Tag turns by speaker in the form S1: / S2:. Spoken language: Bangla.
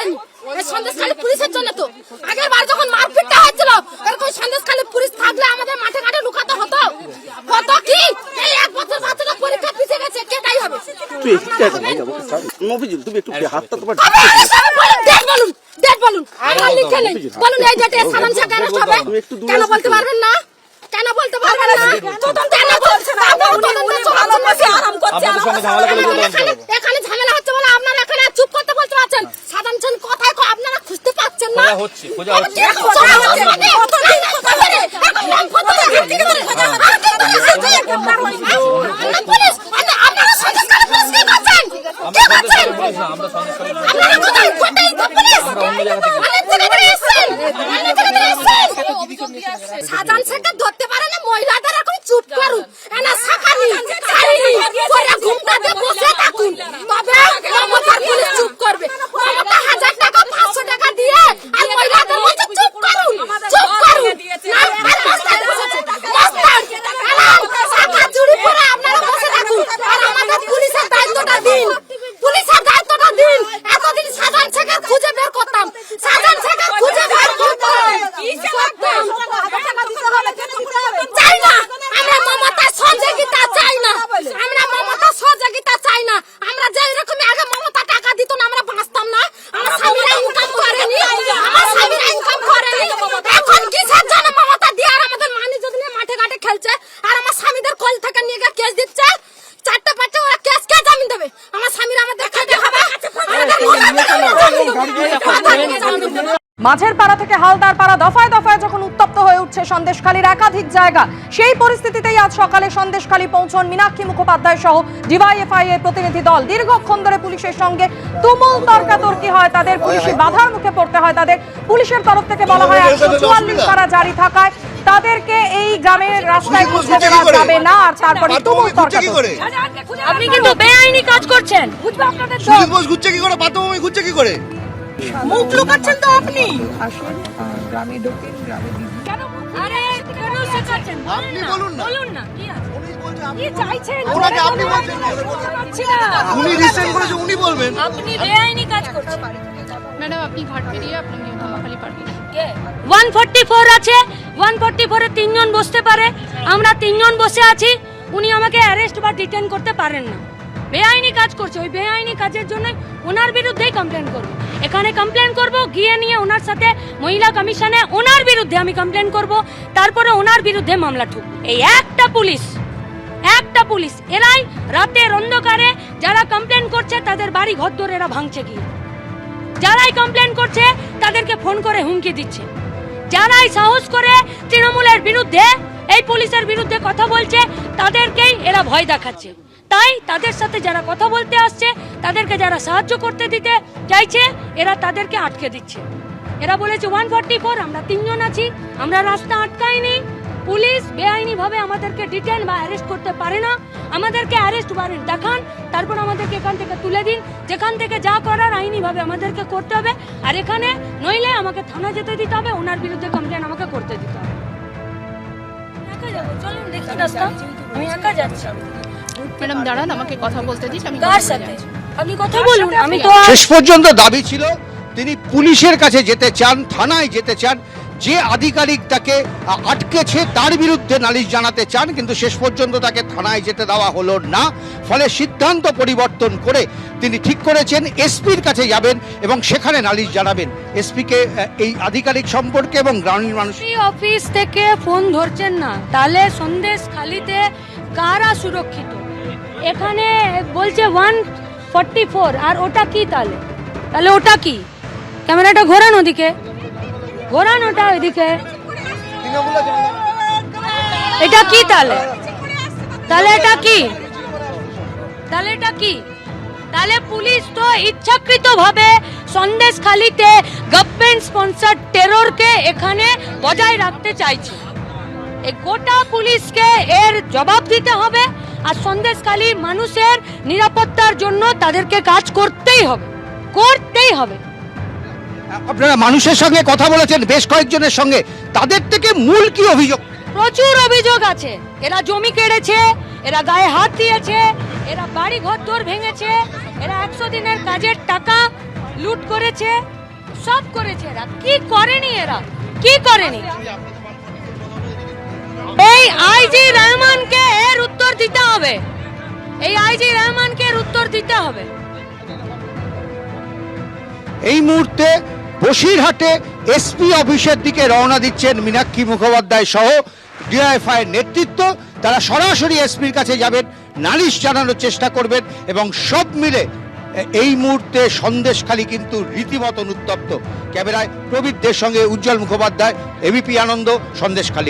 S1: পারেনি সন্দেশখালী পুলিশের জন্য তো আগের বার যখন মারপিটটা হয়েছিল এরকম সন্দেশখালী পুলিশ থাকলে আমাদের মাঠে ঘাটে লুকাতে হতো হতো কি এই এক বছর বাচ্চাটা পরীক্ষা পিছিয়ে গেছে কেটাই হবে
S2: একটু তুমি হাতটা তোমার
S1: বলুন ডেট বলুন আমার লিখে নেই বলুন এই ডেটে সালাম শাহ অ্যারেস্ট হবে কেন বলতে পারবেন না কেন বলতে পারবেন না কেন তদন্ত চলাচ্ছে আরাম করছে
S3: আপনাদের সঙ্গে ঝামেলা করে বলতে
S1: এখানে এখানে ঝামেলা হচ্ছে বলে আপনারা এখানে চুপ করতে বলতে পারছেন সাধারণ জন কথায় কো আপনারা খুঁজতে পাচ্ছেন না
S3: খোঁজা হচ্ছে, খোঁজা হচ্ছে।
S1: খোঁজা হচ্ছে মানে কত না কত করে এখন নাম কত করে হাত থেকে ধরে খোঁজা হচ্ছে আর কে ধরে পুলিশ মানে আপনারা সন্দেশকারী পুলিশকে বাঁচান কে বাঁচান
S3: আমরা সন্দেশখালী
S1: আপনারা কোথায় কোথায় তো পুলিশ অনেক জায়গা থেকে এসেছেন অনেক জায়গা থেকে এসেছেন সাধারণ শেখে ধরতে পারে না মহিলাদের এখন চুপ করুন এনা শাখানি ছাড়িনি পরে ঘুমটাতে বসে থাকুন তবে মমতার পুলিশ চুপ করবে মমতা হাজার টাকা পাঁচশো টাকা দিয়ে আর মহিলাদের বলছে চুপ করুন চুপ করুন না আর মস্তান বসেছে মস্তান এলাম শাখা চুরি পরে আপনারা বসে থাকুন আর আমাদের পুলিশের দায়িত্বটা দিন পুলিশের দায়িত্বটা দিন এতদিন সাধারণ শেখে খুঁজে বের করতাম সাধারণ শেখে খুঁজে বের করতাম চাই না আমরা মমতার সহযোগিতা চাই না আমরা মমতার সহযোগিতা চাই না আমরা যে এরকম আগে মমতা টাকা দিত না আমরা বাঁচতাম না আমার স্বামীরা ইনকাম করেনি আমার স্বামীরা ইনকাম করেনি এখন কিসের জন্য মমতা দিয়ে আর আমাদের মানি যদি নিয়ে মাঠে ঘাটে খেলছে আর আমার স্বামীদের কল থেকে নিয়ে গিয়ে কেস দিচ্ছে চারটে পাঁচটা ওরা কেস কে জামিন দেবে আমার স্বামীরা আমাদের খেতে হবে আমাদের মহিলাদের জামিন দেবে
S4: মাঝের পাড়া থেকে হালদার পাড়া দফায় দফায় যখন উত্তপ্ত হয়ে উঠছে সন্দেশখালীর একাধিক জায়গা সেই পরিস্থিতিতেই আজ সকালে সন্দেশখালী পৌঁছন মীনাক্ষী মুখোপাধ্যায় সহ ডিওয়াইএফআই এর প্রতিনিধি দল। দীর্ঘক্ষণ ধরে পুলিশের সঙ্গে তুমুল তর্কাতর্কি হয় তাদের পুলিশি বাধার মুখে পড়তে হয় তাদের। পুলিশের তরফ থেকে বলা হয় একশো চুয়াল্লিশ ধারা জারি থাকায় তাদেরকে এই গ্রামের রাস্তায় ঘুরতে দেওয়া যাবে না আর তারপরে তুমুল তর্কাতর্কি।
S1: আপনি কিন্তু বেআইনি কাজ করছেন।
S5: ঘুরছে কি করে? ঘুরছে কি করে?
S1: মুখ লুকাচ্ছেন তো আপনি?
S6: আসুন গ্রামে ঢোকেন গ্রামে দিদি।
S1: আরে কেন শেখাচ্ছেন
S5: আপনি বলুন না।
S1: বলুন না কি আছে?
S5: উনি বলছে আপনি
S1: কি চাইছেন?
S5: ওনাকে আপনি বলছেন উনি রিসেন্ট করেছে উনি বলবেন।
S1: আপনি বেআইনি কাজ করছেন।
S7: ম্যাডাম আপনি ঘাট পেরিয়ে আপনাকে খালি পারবেন
S8: ওয়ান ফোরটি ফোর আছে। ওয়ান ফোরটি ফোরে তিনজন বসতে পারে। আমরা তিনজন বসে আছি। উনি আমাকে অ্যারেস্ট বা ডিটেন করতে পারেন না। বেআইনি কাজ করছে। ওই বেআইনি কাজের জন্য ওনার বিরুদ্ধেই কমপ্লেন করব। এখানে কমপ্লেন করব, গিয়ে নিয়ে ওনার সাথে মহিলা কমিশনে ওনার বিরুদ্ধে আমি কমপ্লেন করব, তারপরে ওনার বিরুদ্ধে মামলা ঠুক। এই একটা পুলিশ একটা পুলিশ, এরাই রাতের অন্ধকারে যারা কমপ্লেন করছে, তাদের বাড়ি ঘর দৌড় এরা ভাঙছে গিয়ে। যারাই কমপ্লেন করছে, তাদেরকে ফোন করে হুমকি দিচ্ছে। যারাই সাহস করে তৃণমূলের বিরুদ্ধে, এই পুলিশের বিরুদ্ধে কথা বলছে, তাদেরকেই এরা ভয় দেখাচ্ছে। তাই তাদের সাথে যারা কথা বলতে আসছে, তাদেরকে যারা সাহায্য করতে দিতে চাইছে, এরা তাদেরকে আটকে দিচ্ছে। এরা বলেছে, ওয়ান ফর্টি ফোর, আমরা তিনজন আছি, আমরা রাস্তা আটকাইনি, পুলিশ বেআইনি ভাবে আমাদেরকে ডিটেন বা অ্যারেস্ট করতে পারে না। আমাদেরকে অ্যারেস্ট ওয়ারেন্ট দেখান, তারপর আমাদেরকে এখান থেকে তুলে দিন। যেখান থেকে যা করার আইনি ভাবে আমাদেরকে করতে হবে, আর এখানে নইলে আমাকে থানা যেতে দিতে হবে, ওনার বিরুদ্ধে কমপ্লেন আমাকে করতে দিতে হবে। একা যাব চলুন দেখি রাস্তা আমি একা যাচ্ছি।
S7: ম্যাডাম দাঁড়ান আমাকে কথা বলতে দিন আমি
S8: কার সাথে? আপনি কথা বলুন আমি তো
S9: শেষ পর্যন্ত দাবি ছিল তিনি পুলিশের কাছে যেতে চান থানায় যেতে চান যে আধিকারিক তাকে আটকেছে তার বিরুদ্ধে নালিশ জানাতে চান কিন্তু শেষ পর্যন্ত তাকে থানায় যেতে দেওয়া হলো না। ফলে সিদ্ধান্ত পরিবর্তন করে তিনি ঠিক করেছেন এসপির কাছে যাবেন এবং সেখানে নালিশ জানাবেন। এসপিকে এই আধিকারিক সম্পর্কে এবং গ্রামীণ মানুষ
S8: অফিস থেকে ফোন ধরছেন না। তাহলে সন্দেশ খালিতে কারা সুরক্ষিত? এখানে বলছে ওয়ান ফর্টি ফোর আর ওটা কি তাহলে? তাহলে ওটা কি? ক্যামেরাটা ঘোরান ওদিকে। ঘোরান ওটা ওইদিকে। এটা কি তাহলে? তাহলে এটা কি? তাহলে এটা কি? তাহলে পুলিশ তো ইচ্ছাকৃত ভাবে সন্দেশ খালিতে গভর্নমেন্ট স্পন্সর টেররকে এখানে বজায় রাখতে চাইছে। গোটা পুলিশকে এর জবাব দিতে হবে। আর সন্দেশকালী মানুষের নিরাপত্তার জন্য তাদেরকে কাজ করতেই হবে করতেই হবে।
S9: আপনারা মানুষের সঙ্গে কথা বলেছেন বেশ কয়েকজনের সঙ্গে। তাদের থেকে মূল কি অভিযোগ?
S8: প্রচুর অভিযোগ আছে। এরা জমি কেড়েছে এরা গায়ে হাত দিয়েছে এরা বাড়ি ঘর দোর ভেঙেছে এরা একশো দিনের কাজের টাকা লুট করেছে সব করেছে এরা। কি করেনি এরা? কি করেনি? এই আইজি রহমানকে উত্তর দিতে হবে। এই আইজি রহমানকে উত্তর দিতে হবে।
S9: এই মুহূর্তে বসিরহাটে এসপি অফিসের দিকে রওনা দিচ্ছেন মীনাক্ষী মুখোপাধ্যায় সহ ডিআইএফআই নেতৃত্ব। তারা সরাসরি এসপির কাছে যাবেন, নালিশ জানানোর চেষ্টা করবেন এবং সব মিলে এই মুহূর্তে সন্দেশখালী কিন্তু রীতিমতন উত্তপ্ত। ক্যামেরায় প্রবীরদের সঙ্গে উজ্জ্বল মুখোপাধ্যায় এবিপি আনন্দ, সন্দেশখালী।